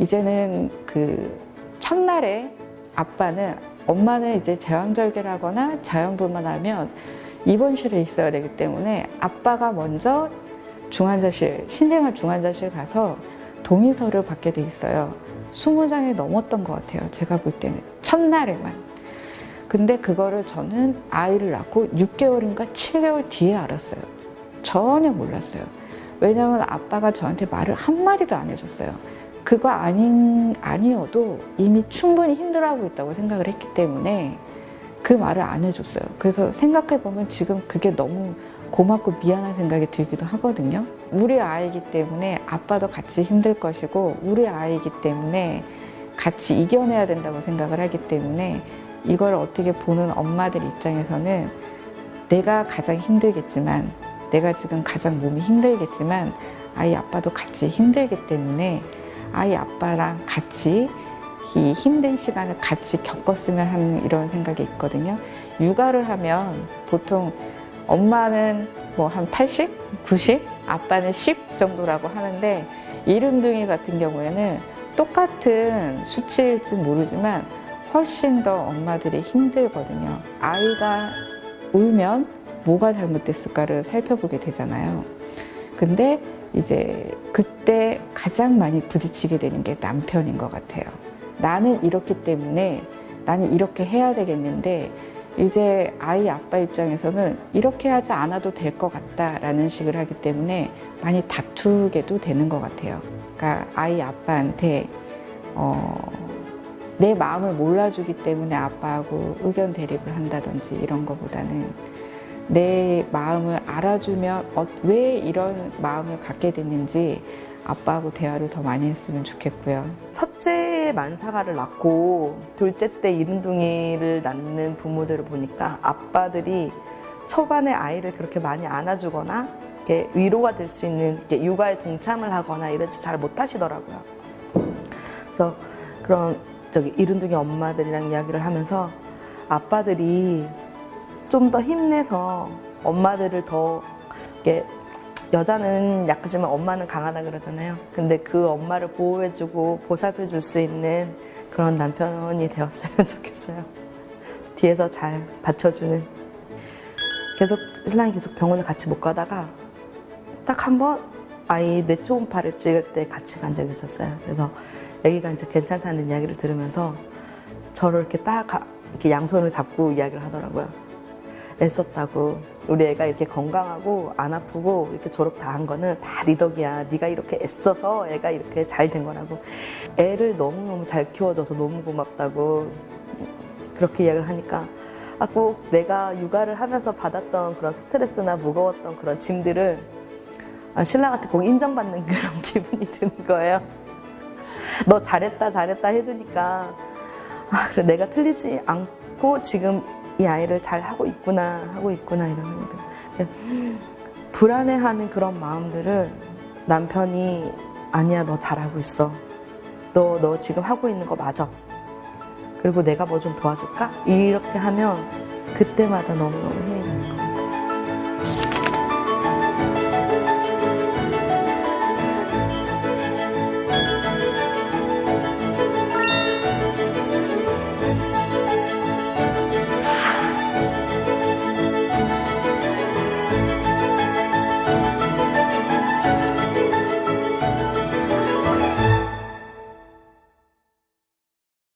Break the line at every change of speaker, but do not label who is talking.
이제는 그 첫날에 아빠는 엄마는 이제 제왕절개라거나 자연분만 하면 입원실에 있어야 되기 때문에 아빠가 먼저 중환자실 신생아 중환자실 가서 동의서를 받게 돼 있어요. 20장이 넘었던 것 같아요. 제가 볼 때는 첫날에만. 근데 그거를 저는 아이를 낳고 6개월인가 7개월 뒤에 알았어요. 전혀 몰랐어요. 왜냐하면 아빠가 저한테 말을 한마디도 안 해줬어요. 그거 아닌, 아니어도 이미 충분히 힘들어하고 있다고 생각을 했기 때문에 그 말을 안 해줬어요. 그래서 생각해보면 지금 그게 너무 고맙고 미안한 생각이 들기도 하거든요. 우리 아이기 때문에 아빠도 같이 힘들 것이고, 우리 아이기 때문에 같이 이겨내야 된다고 생각을 하기 때문에 이걸 어떻게 보는 엄마들 입장에서는 내가 가장 힘들겠지만, 내가 지금 가장 몸이 힘들겠지만, 아이 아빠도 같이 힘들기 때문에 아이 아빠랑 같이 이 힘든 시간을 같이 겪었으면 하는 이런 생각이 있거든요. 육아를 하면 보통 엄마는 뭐 한 80, 90, 아빠는 10 정도라고 하는데 이름둥이 같은 경우에는 똑같은 수치일지 모르지만 훨씬 더 엄마들이 힘들거든요. 아이가 울면 뭐가 잘못됐을까를 살펴보게 되잖아요. 근데 이제 그때 가장 많이 부딪히게 되는 게 남편인 것 같아요. 나는 이렇기 때문에 나는 이렇게 해야 되겠는데 이제 아이 아빠 입장에서는 이렇게 하지 않아도 될 것 같다라는 식을 하기 때문에 많이 다투게도 되는 것 같아요. 그러니까 아이 아빠한테 어, 내 마음을 몰라주기 때문에 아빠하고 의견 대립을 한다든지 이런 것보다는 내 마음을 알아주면 어, 왜 이런 마음을 갖게 됐는지 아빠하고 대화를 더 많이 했으면 좋겠고요.
첫째 만사가를 낳고 둘째 때 이른둥이를 낳는 부모들을 보니까 아빠들이 초반에 아이를 그렇게 많이 안아주거나 이렇게 위로가 될 수 있는 이렇게 육아에 동참을 하거나 이러지 잘 못하시더라고요. 그래서 그런 저기 이른둥이 엄마들이랑 이야기를 하면서 아빠들이 좀 더 힘내서 엄마들을 더 이렇게 여자는 약하지만 엄마는 강하다 그러잖아요. 근데 그 엄마를 보호해주고 보살펴 줄 수 있는 그런 남편이 되었으면 좋겠어요. 뒤에서 잘 받쳐주는. 계속 신랑이 계속 병원을 같이 못 가다가 딱 한 번 아이 뇌 초음파를 찍을 때 같이 간 적이 있었어요. 그래서 애기가 이제 괜찮다는 이야기를 들으면서 저를 이렇게 딱 가- 이렇게 양손을 잡고 이야기를 하더라고요. 애썼다고 우리 애가 이렇게 건강하고 안 아프고 이렇게 졸업 다 한 거는 다 네 덕이야. 네가 이렇게 애써서 애가 이렇게 잘 된 거라고. 애를 너무너무 잘 키워줘서 너무 고맙다고 그렇게 이야기를 하니까 아, 꼭 내가 육아를 하면서 받았던 그런 스트레스나 무거웠던 그런 짐들을 아, 신랑한테 꼭 인정받는 그런 기분이 드는 거예요. 너 잘했다 잘했다 해주니까 아 그래 내가 틀리지 않고 지금 이 아이를 잘 하고 있구나 하고 있구나 이런 들어요. 그냥 불안해하는 그런 마음들을 남편이 아니야 너 잘하고 있어. 너 너 지금 하고 있는 거 맞아. 그리고 내가 뭐 좀 도와줄까? 이렇게 하면 그때마다 너무너무 힘이